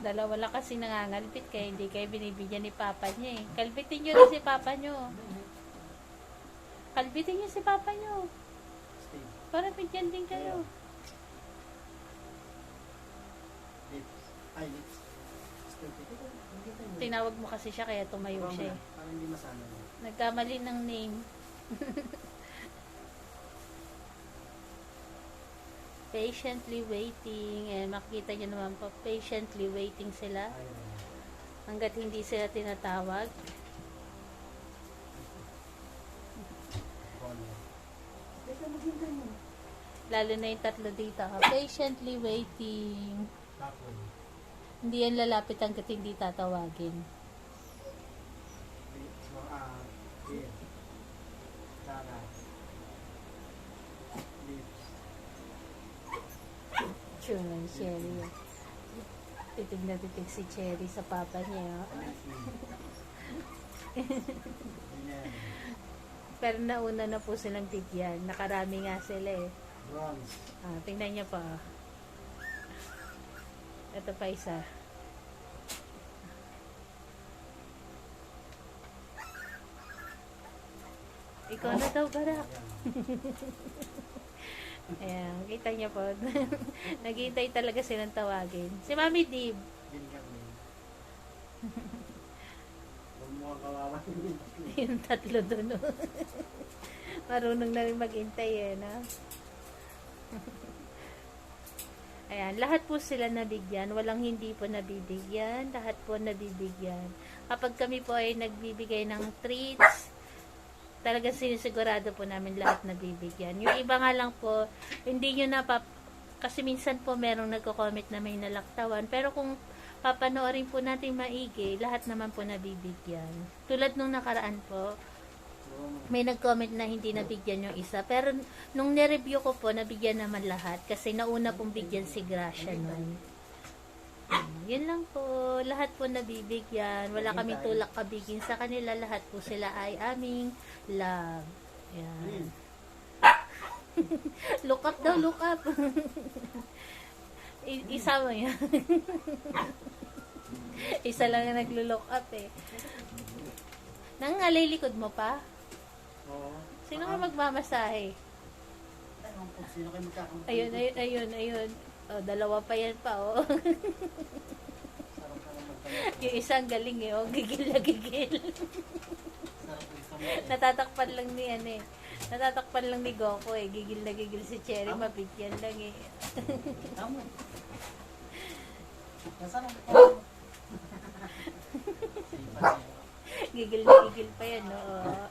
Dalawa lang kasi nangangalpit kaya hindi kayo binibigyan ni papa niya eh. Kalbitin niyo rin si papa niyo. Kalbitin niyo si papa niyo. Para bigyan din kayo. Tinawag mo kasi siya kaya tumayo siya eh. Para hindi masana. Nagkamali ng name. patiently waiting. Eh, makikita niyo naman po, patiently waiting sila. Hanggat hindi sila tinatawag. Lalo na yung tatlo dito. Patiently waiting. Hindi yan lalapit hanggat hindi tatawagin. Lang, Cherry. Titig na titig si Cherry sa papa niya. Pero nauna na po silang bigyan. Nakarami nga sila eh. Ah, tingnan niyo pa. Ito pa isa. Ikaw na daw, Barak. Ayan. Kita niyo po. Naghihintay talaga silang tawagin. Si Mami Dib. Yung tatlo doon. oh. Marunong na rin maghintay eh, no? Ayan, lahat po sila nabigyan. Walang hindi po nabibigyan. Lahat po nabibigyan. Kapag kami po ay nagbibigay ng treats, talagang sinisigurado po namin lahat nabibigyan. Yung iba nga lang po, hindi nyo na pap- kasi minsan po merong nagko-comment na may nalaktawan. Pero kung papanoorin po natin maigi, lahat naman po nabibigyan. Tulad nung nakaraan po, may nag-comment na hindi nabigyan yung isa. Pero nung nireview ko po, nabigyan naman lahat. Kasi nauna pong bigyan si Gracia nun. Hmm, Yun lang po. Lahat po nabibigyan. Wala kaming tulak kabigin sa kanila. Lahat po sila ay aming love. Yan. look up daw, look up. Isa mo yan. isa lang na naglo-look up eh. Nangalay likod mo pa? Oo. Sino nga magmamasahe? Ayun, ayun, ayun, ayun. O, dalawa pa yan pa, oh. Sarap ka lang magtanong. Yung isang galing, eh, oh. Gigil na gigil. Natatakpan lang ni, ano, eh. Natatakpan lang ni Goku, eh. Gigil na gigil si Cherry. Mabigyan lang, eh. Tama. Nasaan ang gigil na gigil pa yan, oh.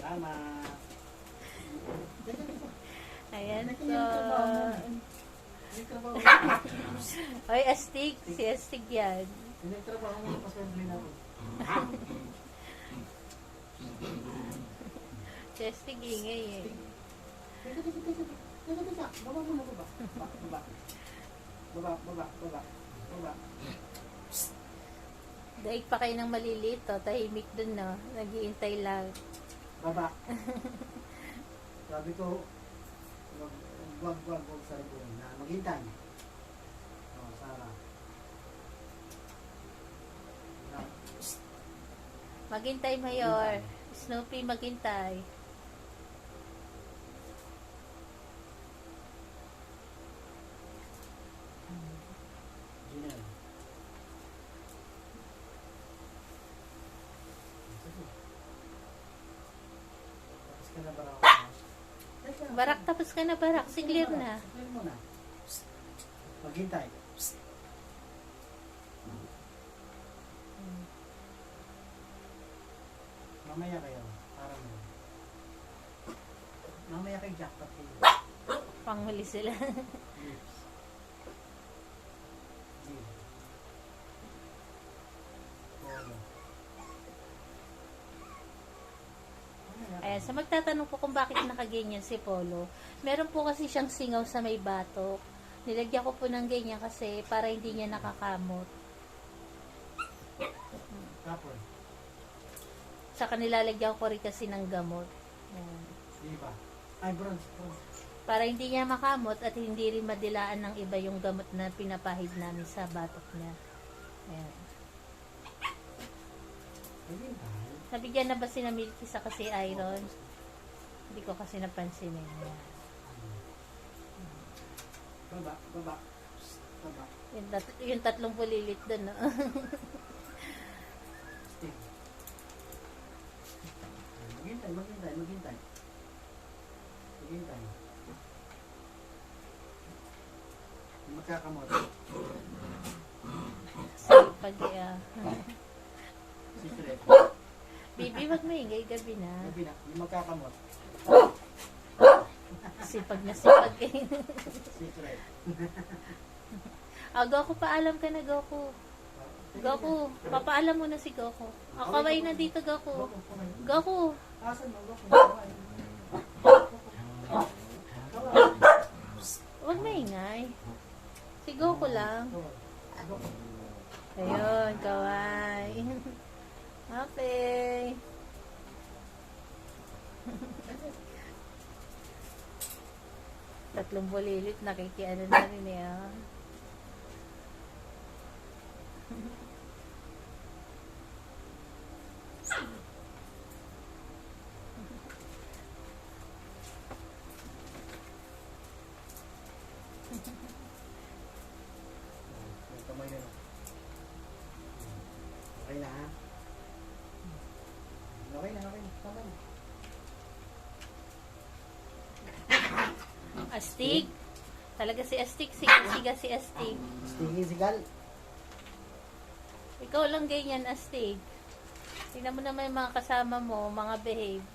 Salamat. Ayan, so. Oy, astig. Si astig yan. May trabaho mo pa sa na ako. Si astig ingay, eh. Teka, teka, teka. Teka, teka. Baba muna, baba. Baba, baba. Baba, baba, baba. Baba. Daig pa kayo ng maliliit, oh. Tahimik dun, no. Nagiintay lang. Baba. Sabi ko, wag, wag, wag, sa likod na maghintay. Oh, Sara. Maghintay, Mayor. Snoopy, maghintay. Janelle. Tapos ka na ba ako? Teka, Barak, tapos ka na, Barak. Siglir na. Siglir mo na. Maghintay. Mamaya kayo. Para mo. Mamaya kay jackpot kayo. Panghuli sila. Ayan, sa magtatanong po kung bakit nakaganyan si Polo, meron po kasi siyang singaw sa may batok. Nilagyan ko po ng ganyan kasi para hindi niya nakakamot. Tapon. Saka nilalagyan ko rin kasi ng gamot. Diba? Ay, bronze. Bronze. Para hindi niya makamot at hindi rin madilaan ng iba yung gamot na pinapahid namin sa batok niya. Ayan. Maghintay. Nabigyan na ba si na Milky sa kasi iron? Hindi ko kasi napansin eh. Baba, baba. Baba. Yung, tat- yung tatlong pulilit doon, no? Maghintay, maghintay, maghintay. Maghintay. Magkakamot. so, pag, uh, Secret. Baby, wag maingay gabi na. Gabi na, yung magkakamot. Sipag na sipag eh. Secret. ah, Goku, paalam ka na, Goku. Goku, papaalam mo na si Goku. Ah, kaway na dito, Goku. Goku, Asan mo? Goku. Kaway. Kaway. wag maingay. Si Goku lang. Ayun, kaway. Okay. Tatlong bulilit, nakikiano na rin eh. Okay na, okay na. Kamay. Astig. Talaga si Astig. Siga, siga si Astig. Stingy sigal. Ikaw lang ganyan, Astig. Tingnan mo naman yung mga kasama mo, mga behave.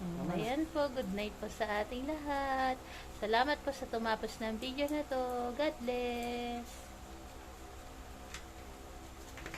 Tama na. Ayan po, good night po sa ating lahat. Salamat po sa tumapos ng video na to. God bless.